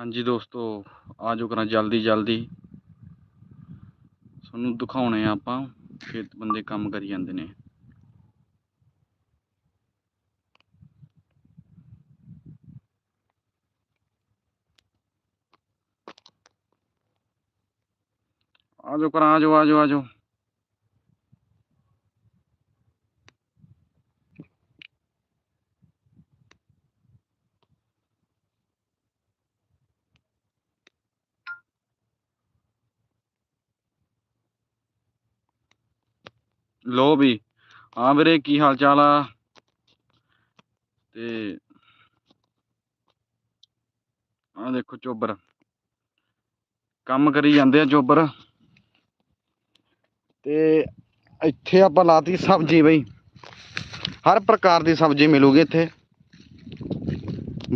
ਹਾਂਜੀ ਦੋਸਤੋ, ਆ ਜਾਓ ਕਰਾਂ ਜਲਦੀ ਜਲਦੀ। ਤੁਹਾਨੂੰ ਦਿਖਾਉਣੇ ਆ ਆਪਾਂ, ਖੇਤ ਬੰਦੇ ਕੰਮ ਕਰੀ ਜਾਂਦੇ ਨੇ। ਆ ਜਾਓ ਕਰਾਂ, ਆ ਜਾਓ, ਆ ਲੋ ਵੀ। ਹਾਂ ਵੀਰੇ, ਕੀ ਹਾਲ ਚਾਲ ਆ? ਤੇ ਆ ਦੇਖੋ ਚੋਬਰ। ਕੰਮ ਕਰੀ ਜਾਂਦੇ ਆ ਚੋਬਰ। ਤੇ ਇੱਥੇ ਆਪਾਂ ਲਾਤੀ ਸਬਜ਼ੀ ਬਈ। ਹਰ ਪ੍ਰਕਾਰ ਦੀ ਸਬਜ਼ੀ ਮਿਲੂਗੀ ਇੱਥੇ।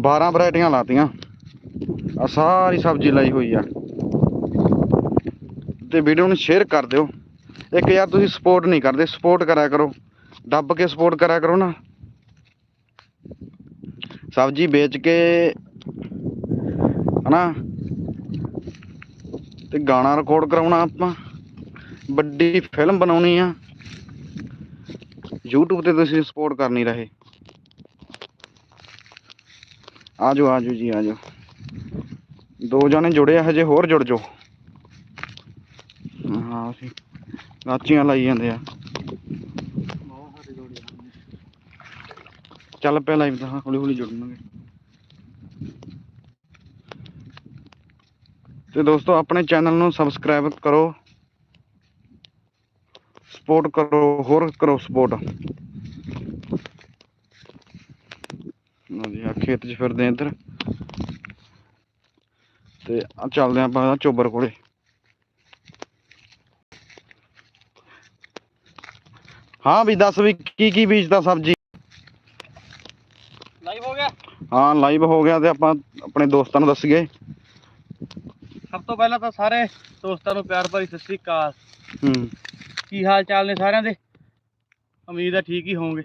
12 ਵੈਰਾਈਟੀਆਂ ਲਾਤੀਆਂ। ਆ ਸਾਰੀ ਸਬਜ਼ੀ ਲਾਈ ਹੋਈ ਆ। ਤੇ ਵੀਡੀਓ ਨੂੰ ਸ਼ੇਅਰ ਕਰ ਦਿਓ। ਇੱਕ ਯਾਰ ਤੁਸੀਂ ਸਪੋਰਟ ਨਹੀਂ ਕਰਦੇ ਸਪੋਰਟ ਕਰਿਆ ਕਰੋ। ਦੱਬ ਕੇ ਸਪੋਰਟ ਕਰਿਆ ਕਰੋ ਨਾ। ਸਬਜ਼ੀ ਵੇਚ ਕੇ, ਹਨਾ? ਤੇ ਗਾਣਾ ਰਿਕਾਰਡ ਕਰਾਉਣਾ ਆਪਾਂ। ਵੱਡੀ ਫਿਲਮ ਬਣਾਉਣੀ ਆ। YouTube ਤੇ ਤੁਸੀਂ ਸਪੋਰਟ ਕਰ ਨਹੀਂ ਰਹੇ। ਆਜੋ ਆਜੋ ਜੀ, ਆਜੋ। ਦੋ ਜਣੇ ਜੁੜੇ ਆ, ਹਜੇ ਹੋਰ ਜੁੜ ਜਾਓ। ਹਾਂ, ਅਸੀਂ ਗਾਚੀਆਂ ਲਾਈ ਜਾਂਦੇ ਆ। ਚੱਲ ਪਿਆ ਲਾਈਵ ਤਾਂ ਹੌਲੀ ਹੌਲੀ ਜੁੜਨਗੇ ਤੇ ਦੋਸਤੋ, ਆਪਣੇ ਚੈਨਲ ਨੂੰ ਸਬਸਕ੍ਰਾਈਬ ਕਰੋ। ਸਪੋਰਟ ਕਰੋ, ਹੋਰ ਕਰੋ ਸਪੋਰਟ। ਜੀ, ਆ ਖੇਤ 'ਚ ਫਿਰਦੇ ਆ ਇੱਧਰ। ਤੇ ਆ ਚੱਲਦੇ ਆਪਾਂ ਚੋਬਰ ਕੋਲੇ। ਹਾਂ ਵੀ ਦੱਸ ਵੀ ਕੀ ਕੀ ਬੀਜਦਾ ਸਬਜ਼ੀ? ਲਾਈਵ ਹੋ ਗਿਆ? ਹਾਂ ਲਾਈਵ ਹੋ ਗਿਆ ਤੇ ਆਪਾਂ ਆਪਣੇ ਦੋਸਤਾਂ ਨੂੰ ਦੱਸੀਏ। ਸਭ ਤੋਂ ਪਹਿਲਾਂ ਤਾਂ ਸਾਰੇ ਦੋਸਤਾਂ ਨੂੰ ਪਿਆਰ ਭਰੀ ਸਤਿ ਸ੍ਰੀ ਅਕਾਲ। ਹੂੰ। ਕੀ ਹਾਲ ਚਾਲ ਨੇ ਸਾਰਿਆਂ ਦੇ? ਉਮੀਦ ਹੈ ਠੀਕ ਹੀ ਹੋਵੋਗੇ।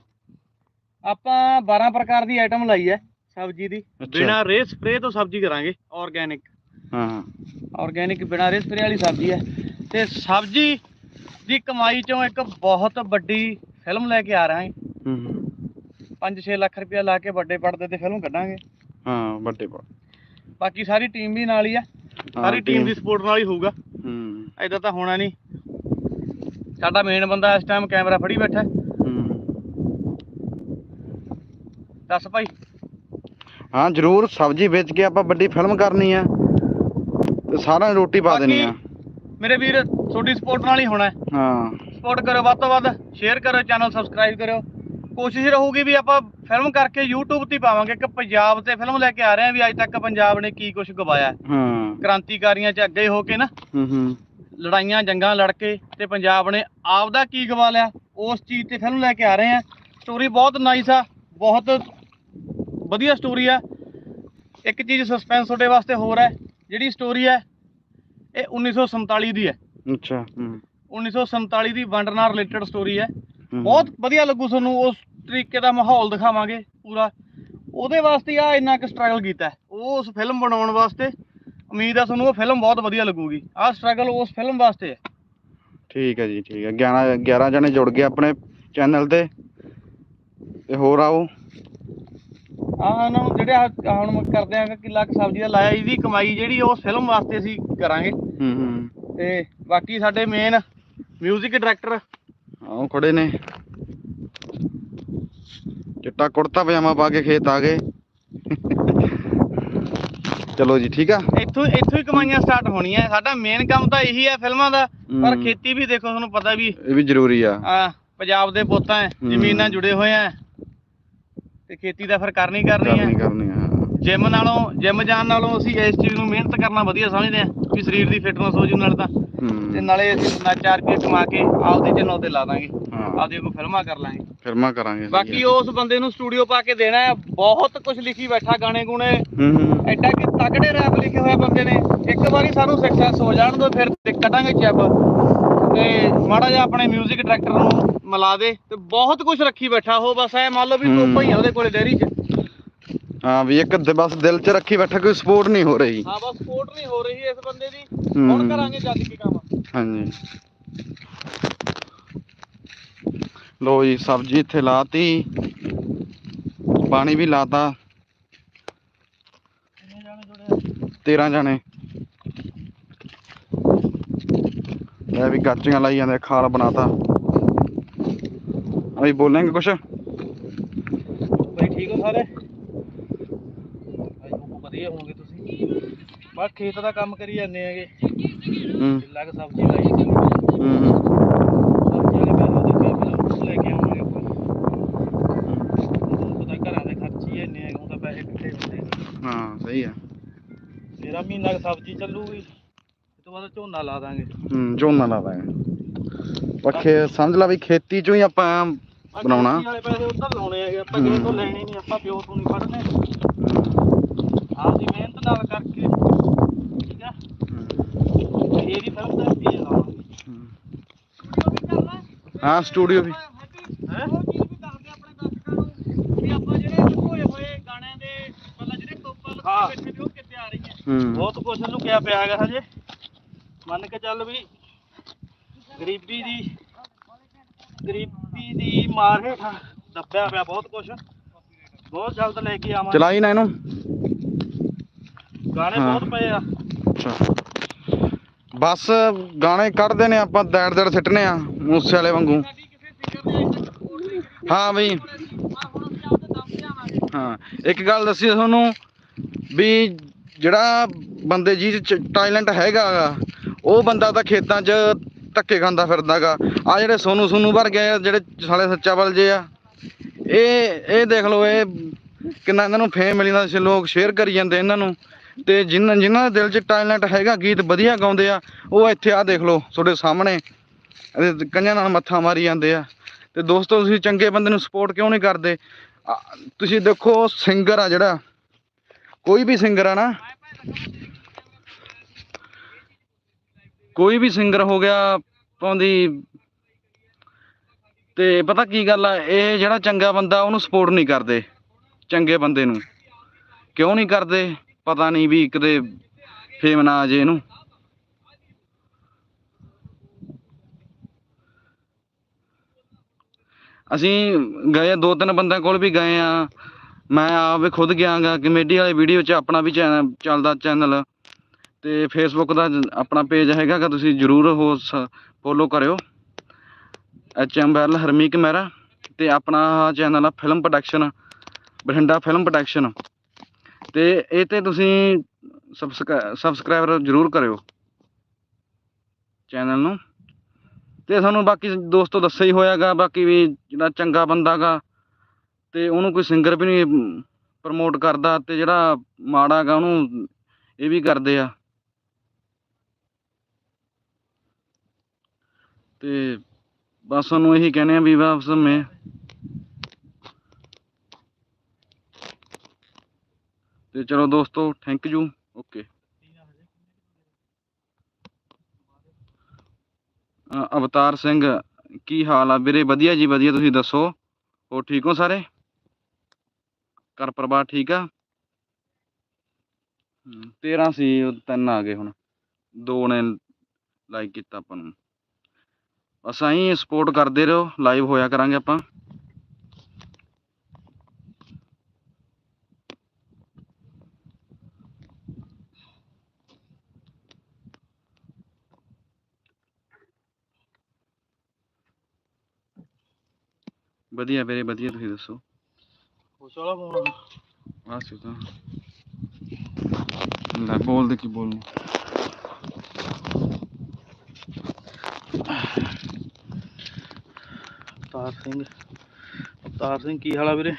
ਆਪਾਂ 12 ਪ੍ਰਕਾਰ ਦੀ ਆਈਟਮ ਲਾਈ ਹੈ ਸਬਜ਼ੀ ਦੀ। ਬਿਨਾ ਰੇ ਸਪਰੇ ਤੋਂ ਸਬਜ਼ੀ ਕਰਾਂਗੇ ਆਰਗੈਨਿਕ ਹਾਂ। ਆਰਗੈਨਿਕ ਬਿਨਾ ਰੇ ਸਪਰੇ ਵਾਲੀ ਸਬਜ਼ੀ ਹੈ। ਤੇ ਸਬਜ਼ੀ ਦੀ ਕਮਾਈ ਚੋਂ ਇੱਕ ਬਹੁਤ ਵੱਡੀ ਫਿਲਮ ਲੈ ਕੇ ਆ ਰਹੇ ਹਾਂ ਹੂੰ। 5-6 ਲੱਖ ਰੁਪਇਆ ਲਾ ਕੇ ਵੱਡੇ ਪਰਦੇ ਤੇ ਫਿਲਮ ਕੱਢਾਂਗੇ। ਹਾਂ ਵੱਡੇ ਪਾ ਬਾਕੀ ਸਾਰੀ ਟੀਮ ਵੀ ਨਾਲ ਹੀ ਆ। ਸਾਰੀ ਟੀਮ ਦੀ ਸਪੋਰਟ ਨਾਲ ਹੀ ਹੋਊਗਾ। ਹੂੰ। ਐਦਾਂ ਤਾਂ ਹੋਣਾ ਨਹੀਂ। ਸਾਡਾ ਮੇਨ ਬੰਦਾ ਇਸ ਟਾਈਮ ਕੈਮਰਾ ਫੜੀ ਬੈਠਾ। ਹੈ। ਹੂੰ ਦੱਸ ਭਾਈ। ਹਾਂ ਜ਼ਰੂਰ ਸਬਜ਼ੀ ਵੇਚ ਕੇ ਆਪਾਂ ਵੱਡੀ ਫਿਲਮ ਕਰਨੀ ਆ। ਤੇ ਸਾਰਿਆਂ ਨੂੰ ਰੋਟੀ ਪਾ ਦੇਣੀ ਆ। ਮੇਰੇ ਵੀਰ ਤੁਹਾਡੀ ਸਪੋਰਟ ਨਾਲ ਹੀ ਹੋਣਾ ਹੈ। ਹਾਂ। ਸਪੋਰਟ ਕਰੋ ਵੱਧ ਤੋਂ ਵੱਧ ਸ਼ੇਅਰ ਕਰੋ ਚੈਨਲ ਸਬਸਕ੍ਰਾਈਬ ਕਰਿਓ। ਕੋਸ਼ਿਸ਼ ਰਹੂਗੀ ਵੀ ਆਪਾਂ ਫਿਲਮ ਕਰਕੇ YouTube ਤੇ ਪਾਵਾਂਗੇ। ਕਿ ਪੰਜਾਬ ਤੇ ਫਿਲਮ ਲੈ ਕੇ ਆ ਰਹੇ ਹਾਂ ਵੀ ਅੱਜ ਤੱਕ ਪੰਜਾਬ ਨੇ ਕੀ ਕੁਝ ਗਵਾਇਆ ਹੈ। ਕ੍ਰਾਂਤੀਕਾਰੀਆਂ 'ਚ ਅੱਗੇ ਹੋ ਕੇ ਨਾ। ਹੂੰ ਹੂੰ। ਲੜਾਈਆਂ ਜੰਗਾਂ ਲੜ ਕੇ ਤੇ ਪੰਜਾਬ ਨੇ ਆਪਦਾ ਕੀ ਗਵਾ ਲਿਆ ਉਸ ਚੀਜ਼ ਤੇ ਫਿਲਮ ਲੈ ਕੇ ਆ ਰਹੇ ਆ ਸਟੋਰੀ ਬਹੁਤ ਨਾਈਸ ਆ ਬਹੁਤ ਵਧੀਆ ਸਟੋਰੀ ਆ। ਇੱਕ ਚੀਜ਼ ਸਸਪੈਂਸ ਤੁਹਾਡੇ ਵਾਸਤੇ ਹੋਰ ਹੈ ਜਿਹੜੀ ਸਟੋਰੀ ਹੈ ਇਹ 1947 ਦੀ ਹੈ। ਅੱਛਾ ਹੂੰ। 1947 ਦੀ ਵੰਡ ਨਾਲ ਰਿਲੇਟਡ ਸਟੋਰੀ ਹੈ। ਬਹੁਤ ਵਧੀਆ ਲੱਗੂ ਤੁਹਾਨੂੰ ਉਸ ਤਰੀਕੇ ਦਾ ਮਾਹੌਲ ਦਿਖਾਵਾਂਗੇ ਪੂਰਾ। ਉਹਦੇ ਵਾਸਤੇ ਆ ਇੰਨਾ ਕੁ ਸਟਰਗਲ ਕੀਤਾ। ਉਹ ਉਸ ਫਿਲਮ ਬਣਾਉਣ ਵਾਸਤੇ ਉਮੀਦ ਆ ਤੁਹਾਨੂੰ ਉਹ ਫਿਲਮ ਬਹੁਤ ਵਧੀਆ ਲੱਗੂਗੀ। ਆਹ ਸਟਰਗਲ ਉਸ ਫਿਲਮ ਵਾਸਤੇ ਹੈ। ਠੀਕ ਹੈ ਜੀ ਠੀਕ ਹੈ। 11 11 ਜਣੇ ਜੁੜ ਗਏ ਆਪਣੇ ਚੈਨਲ ਤੇ। ਤੇ ਹੋਰ ਆਓ। ਆ ਇਹਨਾਂ ਨੂੰ ਜਿਹੜੇ ਹੁਣ ਕਰਦੇ ਆ ਕਿੱਲਾ ਸਬਜ਼ੀ ਦਾ ਲਾਇਆ ਇਹਦੀ ਕਮਾਈ ਜਿਹੜੀ ਉਸ ਫਿਲਮ ਵਾਸਤੇ ਅਸੀਂ ਕਰਾਂਗੇ। ਹੂੰ ਹੂੰ। ਤੇ ਬਾਕੀ ਸਾਡੇ ਮੇਨ 뮤직 ਡਾਇਰੈਕਟਰ ਆਓ ਖੜੇ ਨੇ। ਚਿੱਟਾ ਕੁੜਤਾ ਪਜਾਮਾ ਪਾ ਕੇ ਖੇਤ ਆ ਗਏ। ਚਲੋ ਜੀ ਠੀਕ ਆ? ਇੱਥੋਂ ਇੱਥੋਂ ਹੀ ਕਮਾਈਆਂ ਸਟਾਰਟ ਹੋਣੀਆਂ। ਸਾਡਾ ਮੇਨ ਕੰਮ ਤਾਂ ਇਹੀ ਹੈ ਫਿਲਮਾਂ ਦਾ। ਪਰ ਹੂੰ। ਖੇਤੀ ਵੀ ਦੇਖੋ ਤੁਹਾਨੂੰ ਪਤਾ ਵੀ ਇਹ ਵੀ ਜ਼ਰੂਰੀ ਆ। ਆ ਪੰਜਾਬ ਦੇ ਪੁੱਤ ਹੈ ਹੂੰ। ਜ਼ਮੀਨਾਂ ਜੁੜੇ ਹੋਏ ਆ। ਤੇ ਖੇਤੀ ਤਾਂ ਫਿਰ ਕਰਨੀ ਕਰਨੀ ਕਰਨੀ ਹੈ ਕਰਨੀ ਆ। ਜਿਮ ਨਾਲੋਂ ਜਿਮ ਜਾਣ ਨਾਲੋਂ ਅਸੀਂ ਇਸ ਚੀਜ਼ ਨੂੰ ਮਿਹਨਤ ਕਰਨਾ ਵਧੀਆ ਸਮਝਦੇ ਆ। ਵੀ ਸਰੀਰ ਦੀ ਫਿਟਨੈਸ ਹੋ ਜੂ ਨਾਲ ਤਾਂ। ਤੇ ਨਾਲੇ ਅਸੀਂ ਨਾ 4 ਰੁਪਏ ਕਮਾ ਕੇ ਆਪਦੇ ਚੈਨਲ ਤੇ ਲਾ ਦਾਂਗੇ। ਹਾਂ। ਆਪਦੀਆਂ ਕੋਈ ਫਿਲਮਾਂ ਕਰ ਲਾਂਗੇ। ਫਿਲਮਾਂ ਕਰਾਂਗੇ। ਬਾਕੀ ਉਸ ਬੰਦੇ ਨੂੰ ਸਟੂਡੀਓ ਪਾ ਕੇ ਦੇਣਾ ਹੈ ਬਹੁਤ ਕੁਝ ਲਿਖੀ ਬੈਠਾ ਗਾਣੇ ਗੁਣੇ। ਐਡਾ ਕਿ ਤਗੜੇ ਰੈਪ ਲਿਖੇ ਹੋਏ ਬੰਦੇ ਨੇ। ਇੱਕ ਵਾਰੀ ਸਾਨੂੰ ਸਕਸੈਸ ਹੋ ਜਾਣ ਦੋ ਫਿਰ ਕੱਢਾਂਗੇ ਚੈਪ। ਤੇ ਮਾੜਾ ਜਿਹਾ ਆਪਣੇ 뮤직 ਡਾਇਰੈਕਟਰ ਨੂੰ ਮਿਲਾ ਦੇ ਤੇ ਬਹੁਤ ਕੁਝ ਰੱਖੀ ਬੈਠਾ ਉਹ ਬਸ ਐ ਮੰਨ ਲਓ ਵੀ। ਟੋਪਾ ਹੀ ਆ ਉਹਦੇ ਕੋਲੇ ਡੈਰੀ 'ਚ। ਹਾਂ ਵੀ ਇੱਕ ਦ- ਬਸ ਦਿਲ 'ਚ ਰੱਖੀ ਬੈਠਾ ਕੋਈ ਸਪੋਰਟ ਨਹੀਂ ਹੋ ਰਹੀ। ਹਾਂ ਬਸ ਸਪੋਰਟ ਨਹੀਂ ਹੋ ਰਹੀ ਇਸ ਬੰਦੇ ਦੀ। ਹੂੰ। ਹੁਣ ਕਰਾਂਗੇ ਜੱਜ ਕੇ ਕੰਮ ਹਾਂਜੀ। ਲੋ ਜੀ ਸਬਜ਼ੀ ਇੱਥੇ ਲਾਤੀ। ਪਾਣੀ ਵੀ ਲਾਤਾ। ਕਿੰਨੇ ਜਾਣੇ। ਜੁੜੇ 13 ਜਣੇ ਇਹ ਵੀ ਗਾਚੀਆਂ ਲਾਈ ਜਾਂਦੇ ਖਾਲ ਬਣਾਤਾ। ਅਸੀਂ ਬੋਲਾਂਗੇ ਕੁਛ? ਬਈ ਠੀਕ ਹੋ ਸਾਰੇ ਅੱਜ ਬਹੁਤ ਵਧੀਆ ਹੋਵੋਗੇ ਤੁਸੀਂ ਬਸ ਖੇਤ ਦਾ ਕੰਮ ਕਰੀ ਜਾਂਦੇ ਹੈਗੇ। ਹੂੰ। ਕੁ ਸਬਜ਼ੀ ਲਾਈ ਹੂੰ ਸਬਜ਼ੀ ਵਾਲੇ ਪੈਸੇ ਉਹਦੇ ਕੇ ਫਿਰ ਉਹ ਲੈ ਕੇ ਆਵਾਂਗੇ ਆਪਾਂ। ਤੁਹਾਨੂੰ ਪਤਾ ਘਰਾਂ ਦੇ ਖਰਚੇ ਹੀ ਇੰਨੇ ਹੈਗੇ ਉਹ ਤਾਂ ਪੈਸੇ ਕਿੱਥੇ ਹੁੰਦੇ ਨੇ। ਹਾਂ ਸਹੀ ਆ। ਮੇਰਾ ਮਹੀਨਾ ਕੁ ਸਬਜ਼ੀ ਚੱਲੂਗੀ ਇਸ ਤੋਂ ਬਾਅਦ ਝੋਨਾ ਲਾ ਦਾਂਗੇ। ਹੂੰ ਝੋਨਾ ਲਾਵਾਂਗੇ ਪੱਖੇ ਸਮਝ ਲਾ ਵੀ ਖੇਤੀ ਚੋਂ ਹੀ ਆਪਾਂ ਆਹ ਬਣਾਉਣਾ। ਖੇਤੀ ਵਾਲੇ ਪੈਸੇ ਉੱਧਰ ਲਾਉਣੇ ਹੈਗੇ ਆਪਾਂ ਕਿਸੇ ਤੋਂ ਲੈਣੇ ਨਹੀਂ ਆਪਾਂ ਪਿਓ ਤੋਂ ਨਹੀਂ ਫੜਨੇ ਆਪਦੀ ਮਿਹਨਤ ਨਾਲ ਕਰਕੇ ਠੀਕ ਆ ਇਹ ਵੀ ਫਿਲਮ ਦਾ ਵੀ ਲਾਵਾਂਗੇ ਹਾਂ ਸਟੂਡੀਓ ਵੀ। ਹੈ? ਉਹ ਚੀਜ਼ ਵੀ ਦੱਸਦੇ ਆਪਣੇ ਦਰਸ਼ਕਾਂ ਨੂੰ ਵੀ ਆਪਾਂ ਜਿਹੜੇ ਹੋਏ ਹੋਏ ਗਾਣਿਆਂ ਦੇ ਮਤਲਬ ਜਿਹੜੇ ਟੋਪਾਂ ਲੱਗੇ ਬੈਠੇ ਨੇ ਉਹ ਕਿੱਥੇ ਆ ਰਹੀਆਂ? ਹੂੰ। ਬਹੁਤ ਕੁਝ ਨੂੰ ਕਿਹਾ ਪਿਆ ਹੈਗਾ ਹਜੇ। ਮੰਨ ਕੇ ਚੱਲ ਵੀ ਗਰੀਬੀ ਦੀ ਗਰੀਬੀ ਦੀ ਮਾਰ ਹੇਠਾਂ ਦੱਬਿਆ ਪਿਆ ਬਹੁਤ ਕੁਝ ਬਹੁਤ ਜਲਦ ਲੈ ਕੇ ਆਵਾਂਗੇ। ਚਲਾਈ ਨਾ ਇਹਨੂੰ। ਗਾਣੇ। ਬਹੁਤ ਪਏ ਆ। ਅੱਛਾ। ਬਸ ਗਾਣੇ ਕੱਢਦੇ ਨੇ, ਆਪਾਂ ਦੈੜ ਦੈੜ ਸਿੱਟਨੇ ਆ, ਮੂਸੇ ਵਾਲੇ ਵਾਂਗੂ। ਹਾਂ ਬਈ। ਹਾਂ, ਇੱਕ ਗੱਲ ਦੱਸੀ ਤੁਹਾਨੂੰ ਵੀ ਜਿਹੜਾ ਬੰਦੇ ਜੀ ਟੈਲੈਂਟ ਹੈਗਾ ਉਹ ਬੰਦਾ ਤਾਂ ਖੇਤਾਂ 'ਚ ਧੱਕੇ ਖਾਂਦਾ ਫਿਰਦਾਗਾ ਆ ਜਿਹੜੇ ਸੋਨੂ ਸੋਨੂ ਵਰਗੇ ਗਏ ਜਿਹੜੇ ਸਾਲੇ ਸੱਚਾ ਬਲ ਜੇ ਆ, ਇਹ ਇਹ ਦੇਖ ਲਓ, ਇਹ ਕਿੰਨਾ ਇਹਨਾਂ ਨੂੰ ਫੇਮ ਮਿਲੀ ਜਾਂਦਾ ਲੋਕ ਸ਼ੇਅਰ ਕਰੀ ਜਾਂਦੇ ਇਹਨਾਂ ਨੂੰ। ਤੇ ਜਿਨ੍ਹਾਂ ਜਿਨ੍ਹਾਂ ਦੇ ਦਿਲ 'ਚ ਟੈਲੈਂਟ ਹੈਗਾ, ਗੀਤ ਵਧੀਆ ਗਾਉਂਦੇ ਆ, ਉਹ ਇੱਥੇ ਆ ਦੇਖ ਲਓ, ਤੁਹਾਡੇ ਸਾਹਮਣੇ। ਇਹਦੇ ਕੰਨਾਂ ਨਾਲ ਮੱਥਾ ਮਾਰੀ ਜਾਂਦੇ ਆ। ਤੇ ਦੋਸਤੋ, ਤੁਸੀਂ ਚੰਗੇ ਬੰਦੇ ਨੂੰ ਸਪੋਰਟ ਕਿਉਂ ਨਹੀਂ ਕਰਦੇ? ਤੁਸੀਂ ਦੇਖੋ ਸਿੰਗਰ ਆ ਜਿਹੜਾ। ਕੋਈ ਵੀ ਸਿੰਗਰ ਆ ਨਾ। ਕੋਈ ਵੀ ਸਿੰਗਰ ਹੋ ਗਿਆ ਪਾਉਂਦੀ ਤੇ ਪਤਾ ਕੀ ਗੱਲ ਆ, ਇਹ ਜਿਹੜਾ ਚੰਗਾ ਬੰਦਾ, ਉਹਨੂੰ ਸਪੋਰਟ ਨਹੀਂ ਕਰਦੇ। ਚੰਗੇ ਬੰਦੇ ਨੂੰ। ਕਿਉਂ ਨਹੀਂ ਕਰਦੇ? ਪਤਾ ਨਹੀਂ ਵੀ ਕਿਤੇ ਫੇਮ ਨਾ ਆ ਜੇ ਇਹਨੂੰ। ਅਸੀਂ ਗਏ, ਦੋ ਤਿੰਨ ਬੰਦਿਆਂ ਕੋਲ ਵੀ ਗਏ ਆ ਮੈਂ ਆਪ ਵੀ ਖੁਦ ਗਿਆ ਗਾ, ਕਮੇਡੀ ਵਾਲੇ ਵੀਡੀਓ 'ਚ ਆਪਣਾ ਵੀ ਚੈਨਲ ਚੱਲਦਾ ਚੈਨਲ ਤੇ ਫੇਸਬੁੱਕ ਦਾ ਆਪਣਾ ਪੇਜ ਹੈਗਾ ਗਾ, ਤੁਸੀਂ ਜਰੂਰ ਉਹ ਫੋਲੋ ਕਰਿਓ। ਐਚ ਐਮ ਬੈਰਲ ਹਰਮੀਕ ਮਹਿਰਾ ਤੇ ਆਪਣਾ ਚੈਨਲ ਆ film production Bathinda film production ਤੇ ਇਹ ਤੇ ਤੁਸੀਂ ਸਬਸਕ੍ਰਾਈਬਰ ਜਰੂਰ ਕਰਿਓ ਚੈਨਲ ਨੂੰ। ਤੇ ਤੁਹਾਨੂੰ ਬਾਕੀ ਦੋਸਤੋ ਦੱਸਿਆ ਹੀ ਹੋਇਆਗਾ, ਬਾਕੀ ਵੀ ਜਿਹੜਾ ਚੰਗਾ ਬੰਦਾ ਗਾ ਤੇ ਉਹਨੂੰ ਕੋਈ ਸਿੰਗਰ ਵੀ ਨਹੀਂ ਪ੍ਰਮੋਟ ਕਰਦਾ ਤੇ ਜਿਹੜਾ ਮਾੜਾ ਗਾ ਉਹਨੂੰ ਇਹ ਵੀ ਕਰਦੇ ਆ। ਤੇ ਬਸ ਤੁਹਾਨੂੰ ਇਹੀ ਕਹਿੰਦੇ ਆ ਵੀ ਵਾਪਸ ਮੈਂ ਤੇ ਚਲੋ ਦੋਸਤੋ thank you okay Avtar Singh ਕੀ ਹਾਲ ਆ? ਵੀਰੇ ਵਧੀਆ ਜੀ ਵਧੀਆ। ਤੁਸੀਂ ਦੱਸੋ? ਹੋ ਠੀਕ ਹੋ ਸਾਰੇ? ਘਰ ਪਰਿਵਾਰ ਠੀਕ ਆ? ਹਮ, 13 ਸੀ ਤਿੰਨ ਆ ਗਏ ਹੁਣ। ਦੋ ਨੇ ਲਾਈਕ ਕੀਤਾ ਆਪਾਂ ਨੂੰ। ਬਸ ਐਂ ਸਪੋਰਟ ਕਰਦੇ ਰਹੋ। ਲਾਈਵ ਹੋਇਆ ਕਰਾਂਗੇ ਆਪਾਂ। ਵਧੀਆ ਵੀਰੇ ਵਧੀਆ ਤੁਸੀਂ ਦੱਸੋ। ਖੁਸ਼ ਵਾਲਾ ਫੋਨ ਬਸ ਤਾਂ। ਲੈ ਬੋਲਦੇ ਕੀ ਬੋਲਣਾ। ਅਵਤਾਰ ਸਿੰਘ। ਅਵਤਾਰ ਸਿੰਘ ਕੀ ਹਾਲ ਆ ਵੀਰੇ?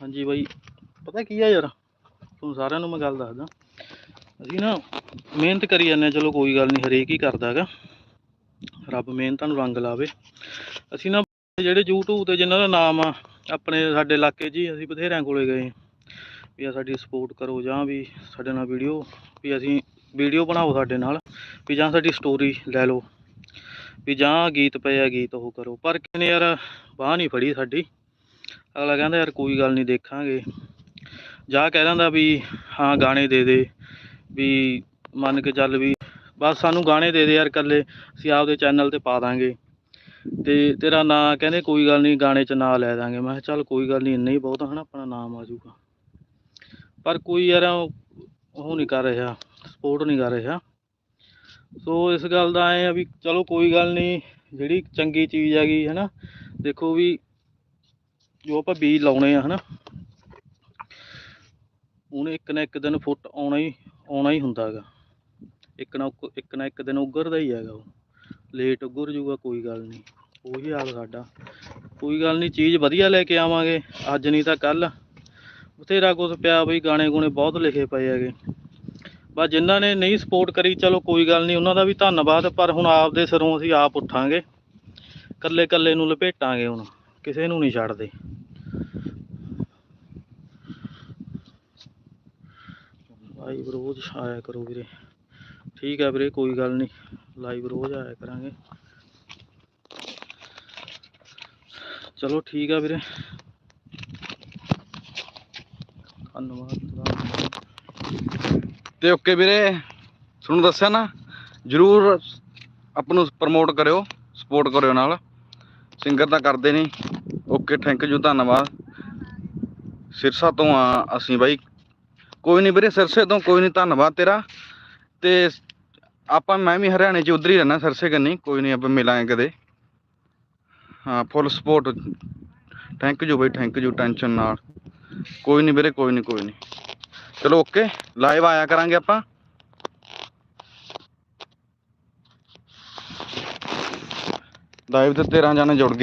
ਹਾਂਜੀ ਬਾਈ ਪਤਾ ਕੀ ਆ ਯਾਰ? ਤੁਹਾਨੂੰ ਸਾਰਿਆਂ ਨੂੰ ਮੈਂ ਗੱਲ ਦੱਸਦਾ। ਅਸੀਂ ਨਾ ਮਿਹਨਤ ਕਰੀ ਜਾਂਦੇ ਹਾਂ ਚਲੋ ਕੋਈ ਗੱਲ ਨਹੀਂ ਹਰੇਕ ਹੀ ਕਰਦਾ ਹੈਗਾ। ਰੱਬ ਮਿਹਨਤਾਂ ਨੂੰ ਰੰਗ ਲਾਵੇ। ਅਸੀਂ ਨਾ ਜਿਹੜੇ YouTube ਤੇ ਜਿਨ੍ਹਾਂ ਦਾ ਨਾਮ ਆ, ਆਪਣੇ ਸਾਡੇ ਇਲਾਕੇ 'ਚ ਹੀ ਅਸੀਂ ਬਥੇਰਿਆਂ ਕੋਲੇ ਗਏ। ਵੀ ਆ ਸਾਡੀ ਸਪੋਰਟ ਕਰੋ ਜਾਂ ਵੀ ਸਾਡੇ ਨਾਲ ਵੀਡੀਓ ਵੀ ਅਸੀਂ ਵੀਡੀਓ ਬਣਾਓ ਸਾਡੇ ਨਾਲ, ਵੀ ਜਾਂ ਸਾਡੀ ਸਟੋਰੀ ਲੈ ਲਓ। ਵੀ ਜਾਂ ਗੀਤ ਪਏ ਆ, ਗੀਤ ਉਹ ਕਰੋ। ਪਰ ਕਿਨੇ ਯਾਰ, ਬਾਹ ਨਹੀਂ ਫੜੀ ਸਾਡੀ। ਅਗਲਾ ਕਹਿੰਦਾ, ਯਾਰ ਕੋਈ ਗੱਲ ਨਹੀਂ, ਦੇਖਾਂਗੇ। ਜਾਂ ਕਹਿ ਦਿੰਦਾ ਵੀ, ਹਾਂ, ਗਾਣੇ ਦੇ ਦੇ। ਵੀ ਮੰਨ ਕੇ ਚੱਲ ਵੀ ਬਸ ਸਾਨੂੰ ਗਾਣੇ ਦੇ ਦੇ ਯਾਰ ਇਕੱਲੇ, ਅਸੀਂ ਆਪਦੇ ਚੈਨਲ ਤੇ ਪਾ ਦਾਂਗੇ। ਤੇ ਤੇਰਾ ਨਾਂ ਕਹਿੰਦੇ, ਕੋਈ ਗੱਲ ਨਹੀਂ, ਗਾਣੇ 'ਚ ਨਾਂ ਲੈ ਦਾਂਗੇ। ਮੈਂ ਕਿਹਾ ਚੱਲ ਕੋਈ ਗੱਲ ਨਹੀਂ, ਇੰਨਾ ਹੀ ਬਹੁਤ ਹਨਾ, ਆਪਣਾ ਨਾਮ ਆ ਜਾਊਗਾ। ਪਰ ਕੋਈ ਯਾਰ ਉਹ ਨਹੀਂ ਕਰ ਰਿਹਾ ਸਪੋਰਟ ਨਹੀਂ ਕਰ ਰਿਹਾ। ਸੋ ਇਸ ਗੱਲ ਦਾ ਐ ਆ ਵੀ ਚਲੋ ਕੋਈ ਗੱਲ ਨਹੀਂ, ਜਿਹੜੀ ਚੰਗੀ ਚੀਜ਼ ਹੈਗੀ ਹਨਾ, ਦੇਖੋ ਵੀ ਜੋ ਆਪਾਂ ਬੀਜ ਲਾਉਣੇ ਆ ਹਨਾ ਉਹਨੇ ਇੱਕ ਨਾ ਇੱਕ ਦਿਨ ਫੁੱਟ ਆਉਣਾ ਹੀ ਆਉਣਾ ਹੀ ਹੁੰਦਾ ਹੈਗਾ ਇੱਕ ਨਾ ਉੱਗ- ਇੱਕ ਨਾ ਇੱਕ ਦਿਨ ਉੱਗਰਦਾ ਹੀ ਹੈਗਾ ਉਹ। ਲੇਟ ਉੱਗਰ ਜੂਗਾ ਕੋਈ ਗੱਲ ਨਹੀਂ। ਉਹੀ ਹਾਲ ਸਾਡਾ। ਕੋਈ ਗੱਲ ਨਹੀਂ, ਚੀਜ਼ ਵਧੀਆ ਲੈ ਕੇ ਆਵਾਂਗੇ। ਅੱਜ ਨਹੀਂ ਤਾਂ ਕੱਲ ਬਥੇਰਾ ਕੁਝ ਪਿਆ ਬਈ, ਗਾਣੇ ਗੁਣੇ ਬਹੁਤ ਲਿਖੇ ਪਏ ਹੈਗੇ। ਬਸ ਜਿਨ੍ਹਾਂ ਨੇ ਨਹੀਂ ਸਪੋਰਟ ਕਰੀ, ਚਲੋ ਕੋਈ ਗੱਲ ਨਹੀਂ, ਉਹਨਾਂ ਦਾ ਵੀ ਧੰਨਵਾਦ, ਪਰ ਹੁਣ ਆਪਦੇ ਸਿਰੋਂ ਅਸੀਂ ਆਪ ਉੱਠਾਂਗੇ। ਕੱਲੇ ਕੱਲੇ ਨੂੰ ਲਪੇਟਾਂਗੇ ਹੁਣ, ਕਿਸੇ ਨੂੰ ਨਹੀਂ ਛੱਡਦੇ। ਭਾਈ ਰੋਜ਼ ਆਇਆ ਕਰੋ ਵੀਰੇ। ਠੀਕ ਹੈ ਵੀਰੇ, ਕੋਈ ਗੱਲ ਨਹੀਂ। ਲਾਈਵ ਰੋਜ਼ ਆਇਆ ਕਰਾਂਗੇ। ਚਲੋ ਠੀਕ ਆ ਵੀਰੇ। ਧੰਨਵਾਦ ਤੇ ਓਕੇ ਵੀਰੇ, ਤੁਹਾਨੂੰ ਦੱਸਿਆ ਨਾ, ਜਰੂਰ ਆਪ ਨੂੰ ਪ੍ਰਮੋਟ ਕਰਿਓ ਸਪੋਰਟ ਕਰਿਓ ਨਾਲ। ਸਿੰਗਰ ਤਾਂ ਕਰਦੇ ਨਹੀਂ। ਓਕੇ ਥੈਂਕ ਯੂ ਧੰਨਵਾਦ। ਸਿਰਸਾ ਤੋਂ ਆ ਅਸੀਂ ਬਾਈ। ਕੋਈ ਨਹੀਂ ਵੀਰੇ, ਸਿਰਸੇ ਤੋਂ ਕੋਈ ਨਹੀਂ, ਧੰਨਵਾਦ ਤੇਰਾ। ਤੇ ਆਪਾਂ ਮੈਂ ਵੀ ਹਰਿਆਣੇ ਚ ਉਧਰ ਹੀ ਰਹਿਣਾ ਸਰਸੇ ਕੰਨੀ, ਕੋਈ ਨਹੀਂ ਆਪਾਂ ਮਿਲਾਂਗੇ ਕਦੇ। ਹਾਂ ਫੁੱਲ ਸਪੋਰਟ ਥੈਂਕ ਯੂ ਬਾਈ ਥੈਂਕ ਯੂ ਟੈਨਸ਼ਨ ਨਾਲ ਕੋਈ ਨਹੀਂ ਵੀਰੇ, ਕੋਈ ਨਹੀਂ ਕੋਈ ਨਹੀਂ ਚਲੋ ਓਕੇ ਲਾਈਵ ਆਇਆ ਕਰਾਂਗੇ ਆਪਾਂ। ਲਾਈਵ ਤੇ 13 ਜਾਣੇ ਜੁੜ ਗਏ।